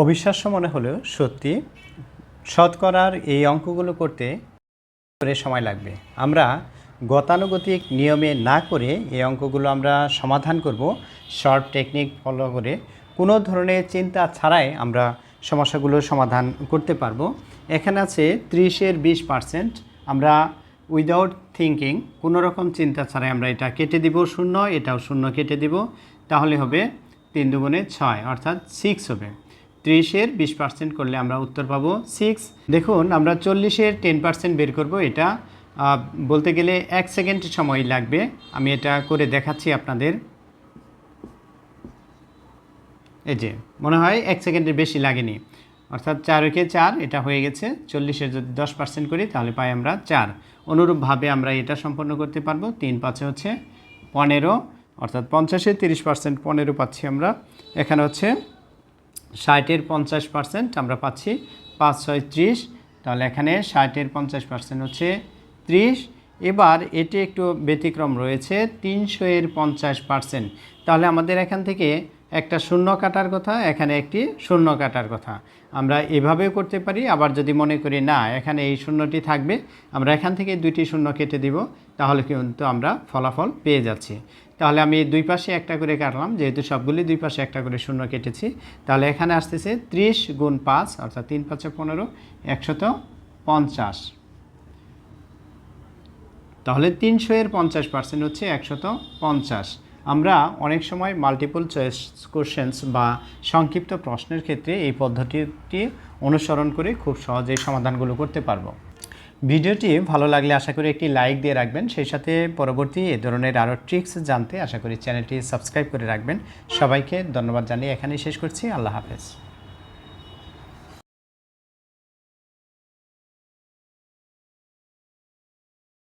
অবিশ্বাস্য মনে হলেও সত্যি শতকরার এই অঙ্কগুলো করতে করে সময় লাগবে। আমরা গতানুগতিক নিয়মে না করে এই অঙ্কগুলো আমরা সমাধান করব। শর্ট টেকনিক ফলো করে কোনো ধরনের চিন্তা ছাড়াই আমরা সমস্যাগুলো সমাধান করতে পারব। এখানে আছে ত্রিশের বিশ পার্সেন্ট। আমরা উইদাউট থিঙ্কিং কোনো রকম চিন্তা ছাড়াই আমরা এটা কেটে দিব শূন্য, এটাও শূন্য কেটে দিব। তাহলে হবে তিন দুগুণে ছয়, অর্থাৎ সিক্স হবে। ত্রিশের বিশ পার্সেন্ট করলে আমরা উত্তর পাবো সিক্স দেখুন, আমরা চল্লিশের টেন পার্সেন্ট বের করব এটা। বলতে গেলে এক সেকেন্ড সময় লাগবে। আমি এটা করে দেখাচ্ছি আপনাদের। এই যে, মনে হয় এক সেকেন্ডের বেশি লাগেনি। অর্থাৎ চার একে চার, এটা হয়ে গেছে। চল্লিশের যদি দশ পার্সেন্ট করি, তাহলে পাই আমরা চার। অনুরূপভাবে আমরা এটা সম্পন্ন করতে পারব। তিন পাঁচে হচ্ছে পনেরো। অর্থাৎ পঞ্চাশে তিরিশ পার্সেন্ট পনেরো পাচ্ছি আমরা। এখানে হচ্ছে ষাটের পঞ্চাশ পার্সেন্ট আমরা পাচ্ছি পাঁচ ছয় ত্রিশ। তাহলে এখানে ষাটের পঞ্চাশ পার্সেন্ট হচ্ছে ত্রিশ। এবার এটি একটু ব্যতিক্রম রয়েছে, তিনশো এর পঞ্চাশ পার্সেন্ট তাহলে আমাদের এখান থেকে একটা শূন্য কাটার কথা, এখানে একটি শূন্য কাটার কথা। আমরা এভাবেও করতে পারি, আবার যদি মনে করি না, এখানে এই শূন্যটি থাকবে, আমরা এখান থেকে দুইটি শূন্য কেটে দিব, তাহলে কিন্তু আমরা ফলাফল পেয়ে যাচ্ছি। তাহলে আমি দুই পাশে একটা করে কাটলাম, যেহেতু সবগুলি দুই পাশে একটা করে শূন্য কেটেছি। তাহলে এখানে আসতেছে ত্রিশ গুণ পাঁচ, অর্থাৎ তিন পাঁচে পনেরো, একশত পঞ্চাশ। তাহলে তিনশো এর পঞ্চাশ পার্সেন্ট হচ্ছে একশত পঞ্চাশ। আমরা অনেক সময় মাল্টিপল চয়েস কোশ্চেন্স বা সংক্ষিপ্ত প্রশ্নের ক্ষেত্রে এই পদ্ধতিটি অনুসরণ করে খুব সহজেই সমাধানগুলো করতে পারব। ভিডিওটি ভালো লাগলে আশা করি একটি লাইক দিয়ে রাখবেন। সেই সাথে পরবর্তী এ ধরনের আরও ট্রিক্স জানতে আশা করি চ্যানেলটি সাবস্ক্রাইব করে রাখবেন। সবাইকে ধন্যবাদ জানিয়ে এখানেই শেষ করছি। আল্লাহ হাফেজ।